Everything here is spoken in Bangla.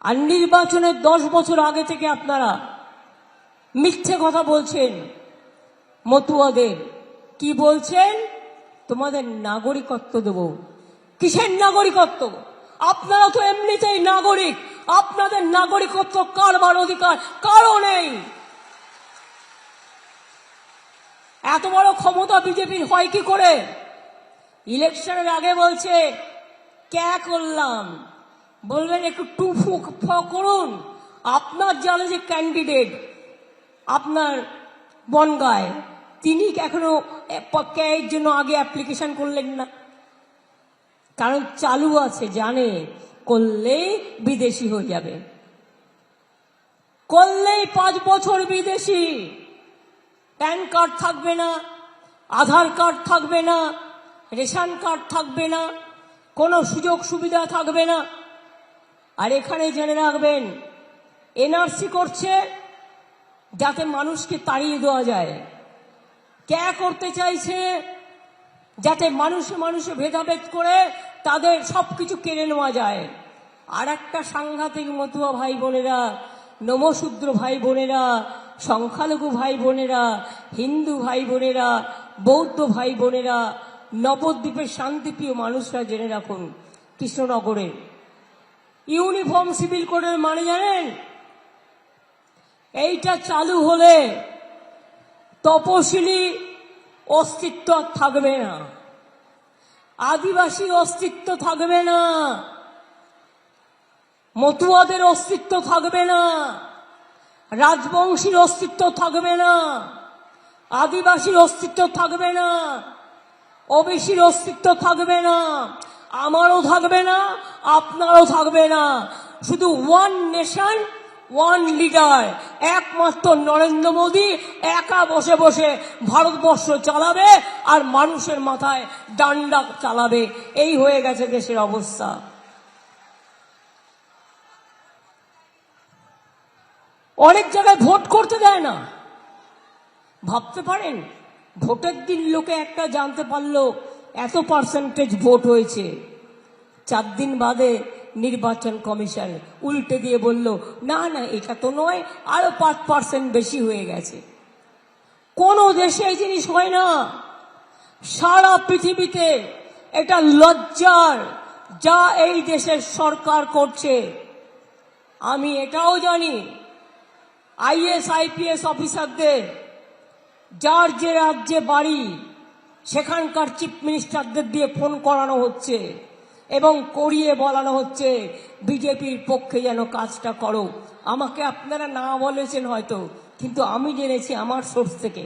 আর নির্বাচনের দশ বছর আগে থেকে আপনারা মিথ্যে কথা বলছেন। মতুয়াদের কি বলছেন? তোমাদের নাগরিকত্ব দেব। কিসের নাগরিকত্ব? আপনারা তো এমনিতেই নাগরিক। আপনাদের নাগরিকত্ব কারবার অধিকার? কারও নেই। এত বড় ক্ষমতা বিজেপির হয় কি করে? ইলেকশনের আগে বলছে, ক্যা করলাম? বলবেন, একটু টু ফু ফ করুন। আপনার জালে যে ক্যান্ডিডেট আপনার বনগায় তিনি এখনও ক্যায়ের জন্য আগে অ্যাপ্লিকেশন করলেন না? কারণ চালু আছে, জানে, করলেই বিদেশি হয়ে যাবে। করলেই পাঁচ বছর বিদেশি। প্যান কার্ড থাকবে না, আধার কার্ড থাকবে না, রেশন কার্ড থাকবে না, কোনো সুযোগ সুবিধা থাকবে না। আর এখানে জেনে রাখবেন, এনআরসি করছে যাতে মানুষকে তাড়িয়ে দেওয়া যায়। ক্যা করতে চাইছে যাতে মানুষে মানুষে ভেদাভেদ করে তাদের সব কিছু কেড়ে নেওয়া যায়? আর একটা সাংঘাতিক মতুয়া ভাই বোনেরা নমশূদ্র ভাই বোনেরা, সংখ্যালঘু ভাই বোনেরা, হিন্দু ভাই বোনেরা, বৌদ্ধ ভাই বোনেরা, নবদ্বীপের শান্তিপ্রিয় মানুষরা জেনে রাখুন কৃষ্ণনগরের ইউনিফর্ম সিভিল কোডের মানে জানেন? এইটা চালু হলে তপশিলি অস্তিত্ব থাকবে না। আদিবাসী অস্তিত্ব থাকবে না। মতুয়াদের অস্তিত্ব থাকবে না। রাজবংশীর অস্তিত্ব থাকবে না। আদিবাসীর অস্তিত্ব থাকবে না। ওবিসির অস্তিত্ব থাকবে না। আমারও থাকবে না, আপনারও থাকবে না। শুধু ওয়ান নেশন ওয়ান লিডার একমাত্র নরেন্দ্র মোদী একা বসে বসে ভারতবর্ষ চালাবে আর মানুষের মাথায় ডান্ডা চালাবে। এই হয়ে গেছে দেশের অবস্থা। অনেক জায়গায় ভোট করতে দেয় না। ভাবতে পারেন? ভোটের দিন লোকে একটা জানতে পারল, এত পার্সেন্টেজ ভোট হয়েছে। চার দিন বাদে নির্বাচন কমিশন উল্টে দিয়ে বলল, না না, এটা তো নয়, আরও পাঁচ পার্সেন্ট বেশি হয়ে গেছে। কোনো দেশে এই জিনিস হয় না। সারা পৃথিবীতে এটা লজ্জার, যা এই দেশের সরকার করছে। আমি এটাও জানি, আইএস, আইপিএস অফিসারদের, যার যে রাজ্যে বাড়ি, সেখানকার চিফ মিনিস্টারদের দিয়ে ফোন করানো হচ্ছে। এবং করিয়ে বলানো হচ্ছে, বিজেপির পক্ষে যেন কাজটা করো। আমাকে আপনারা না বলেছেন হয়তো, কিন্তু আমি জেনেছি আমার সোর্স থেকে।